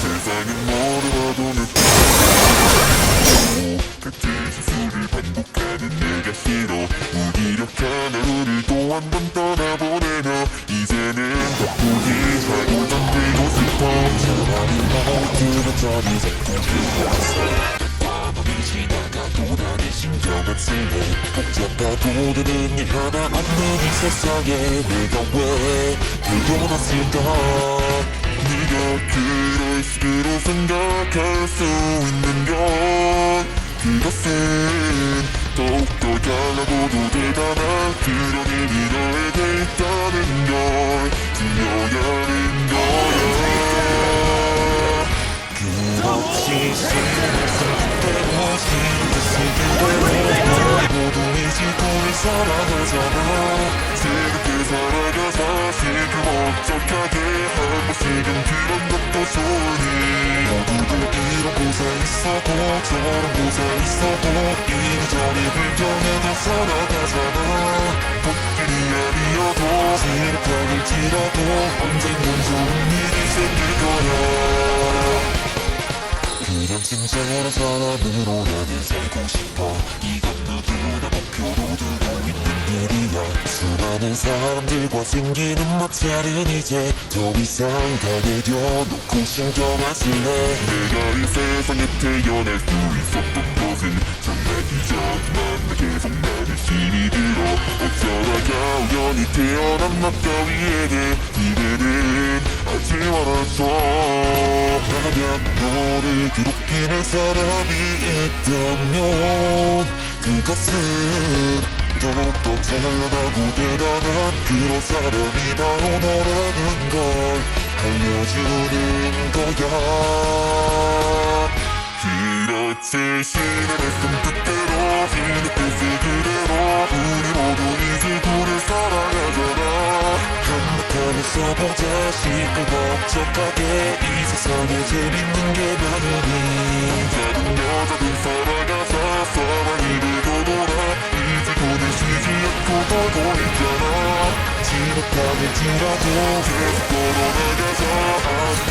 세상은 뭐라 무기력한 하루를 또한 번 떠나보내며 이제는 더 포기하고 잠들고 싶어. 차라리 멍들어 저리 자꾸 그려왔어 과거를 지나가도 나의 심정은 슬퍼 복잡하고 되는 일 하나 없는 이 세상에 내가 왜 태어났을까 네가 그럴 식으로 생각할 수 있는 건 그것은 잘나고도 대단한 그런 일이 너에게 있다는 걸 들려야 하는 거야. 싫은 그대로 싫은 뜻을 그대로 우리 모두 이 지구를 사랑하잖아. 새롭게 살아가 사실 그 목적하게 한 번씩은 그런 것도 좋으니 저런 곳에 있어도 이리저리 불평해도 살아가잖아 복길이 아니어도 지옥하길지라도 언젠간 좋은 일이 생길 거야. 그냥 진짜한 사람으로 나는 살고 싶어. 이건 누구나 목표로 두고 있는 일이야. 수많은 사람들과 생기는 마찰은 이제 더 이상 다내려놓고 신경 안 쓸래. 내가 이 세상에 태어날 수 있었던 것은 정말 이전만 나 계속 나를 힘이 들어 어쩌다가 우연히 태어난 나 따위에게 기대는 하지 말았어 만약 너를 괴롭히는 사람이 있다면 그것은 더욱더 찬란하고 대단한 그런 사람이 바로 너라는 걸 알려주는 거야 그렇지 신의 말씀 뜻대로 신의 뜻을 그대로 우리 모두 이 지구를 사랑하잖아 한바탕을 써보자 시끌 법적하게 이 세상에 재밌는 게 많으니 남자든 여자든 살아가자 사랑이 되고 돌아 이 지구는 쉬지 않고 돌고 있잖아 지독하겠지라도 계속 걸어나가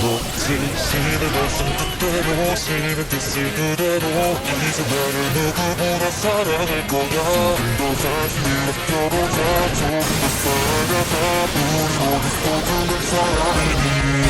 높지 신을 벗은 그대로 신을 뜻을 그대로. 이제 너를 누구보다 사랑할 거야. 좀더 자신을 느껴보자. 조금 더 살아가 우리 모두 소중한 사람이니